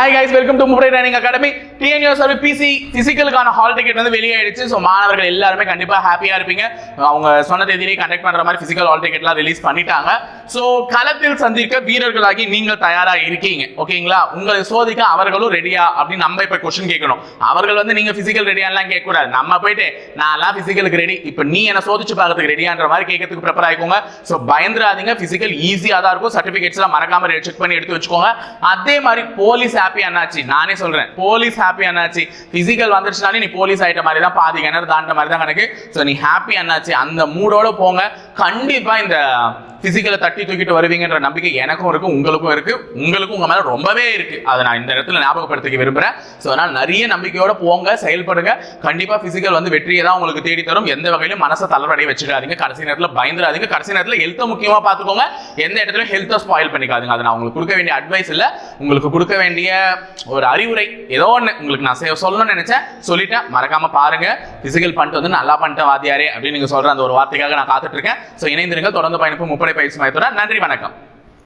Hi guys, welcome to Mumbai Running Academy. Academy PC பிசிக்கலுக்கான hall ticket வந்து வெளியாயிடுச்சு. So மாணவர்கள் எல்லாருமே கண்டிப்பாக ஹாப்பியாக இருப்பீங்க. அவங்க சொன்ன தேதியிலே கண்டக்ட் பண்ணுற மாதிரி பிசிக்கல் ஹால் டிக்கெட்லாம் ரிலீஸ் பண்ணிட்டாங்க. ஸோ களத்தில் சந்திக்க வீரர்களாகி நீங்கள் தயாராக இருக்கீங்க. ஓகேங்களா உங்களை சோதிக்க அவர்களும் ரெடியா அப்படின்னு நம்ம இப்போ கொஸ்டின் கேட்கணும். அவர்கள் வந்து நீங்கள் பிசிக்கல் ரெடியாலாம் கேட்கக்கூடாது. நம்ம போயிட்டு நான்லாம் பிசிக்கலுக்கு ரெடி இப்போ நீ என்ன சோதிச்சு பார்க்கறதுக்கு ரெடியான்ற மாதிரி கேட்கறதுக்கு ப்ரிப்பேர் ஆகிக்கோங்க ஸோ பயந்துராதீங்க பிசிக்கல் ஈஸியாக தான் இருக்கும். சர்டிஃபிகேட்ஸ்லாம் மறக்காம செக் பண்ணி எடுத்து வச்சுக்கோங்க. அதே மாதிரி போலீஸ் ஹாப்பி என்னாச்சு நானே சொல்கிறேன் போலீஸ் ஹாப்பி அண்ணாச்சி. பிசிக்கல் வந்துருச்சுனாலே நீ போலீஸ் ஆயிட்ட மாதிரி தான் பாதி கிணறு தாண்ட மாதிரி தான் கணக்கு ஸோ நீ ஹாப்பி அண்ணாச்சி. அந்த மூடோட போங்க. கண்டிப்பா இந்த பிசிக்கலை தட்டி தூக்கிட்டு வருவீங்கன்ற நம்பிக்கை எனக்கும் இருக்கு உங்களுக்கும் இருக்கு. உங்களுக்கும் உங்க மேல ரொம்பவே இருக்கு. அதை நான் இந்த இடத்துல ஞாபகப்படுத்திக்க விரும்புறேன். ஸோ அதனால நிறைய நம்பிக்கையோட போங்க செயல்படுங்க. கண்டிப்பா பிசிக்கல் வந்து வெற்றியை தான் உங்களுக்கு தேடி தரும். எந்த வகையிலும் மனசை தளர்வடைய வச்சுக்காதீங்க. கடைசி நேரத்தில் பயந்துடாதீங்க. கடைசி நேரத்தில் ஹெல்த்தை முக்கியமா பார்த்துக்கோங்க. எந்த இடத்துல ஹெல்த்தை ஸ்பாயில் பண்ணிக்காதுங்க. அதை நான் உங்களுக்கு கொடுக்க வேண்டிய அட்வைஸ் இல்லை. உங்களுக்கு கொடுக்க வேண்டிய ஒரு அறிவுரை ஏதோ ஒன்று உங்களுக்கு நான் செ- சொல்லணும்னு நினைச்சேன். சொல்லிட்டேன். மறக்காம பாருங்க. பிசிக்கல் பண்ணிட்டு வந்து நல்லா பண்ணிட்டேன் வாத்தியாரே அப்படின்னு நீங்க சொல்ற அந்த ஒரு வார்த்தைக்காக நான் காத்துட்டு இருக்கேன். ஸோ இணைந்திருங்கள். தொடர்ந்து பயணிப்பு முப்படை பயிற்சி மையத்துடன் நன்றி வணக்கம்.